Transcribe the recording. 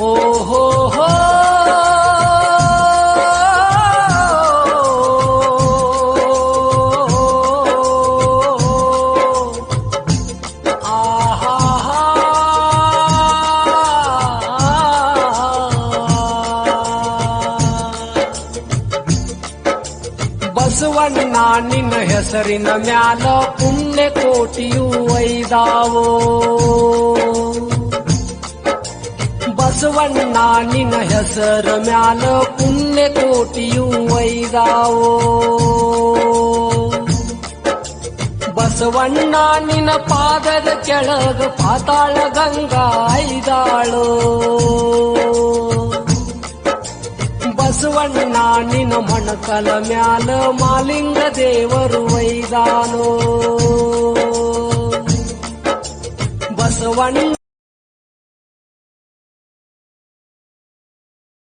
ಓಹೋ ಹೋ ಬಸವಣ್ಣ ನಿನ್ನ ಹೆಸರಿನ ಮ್ಯಾಲ ಪುಣ್ಯ ಕೋಟಿಯು ಐದಾವೋ ಬಸವಣ್ಣ, ನಿನ್ನ ಹೆಸರ ಮ್ಯಾಲ ಪುಣ್ಯ ಕೋಟಿಯು ವೈದಾವೋ ಬಸವಣ್ಣ, ನಿನ್ನ ಪಾದದ ಕೆಳಗ ಪಾತಾಳ ಗಂಗಾ ಐದಾಳು. ಬಸವಣ್ಣ, ನಿನ್ನ ಮಣಕಲ ಮ್ಯಾಲ ಮಾಲಿಂಗ ದೇವರು ವೈದಾನೋ ಬಸವಣ್ಣ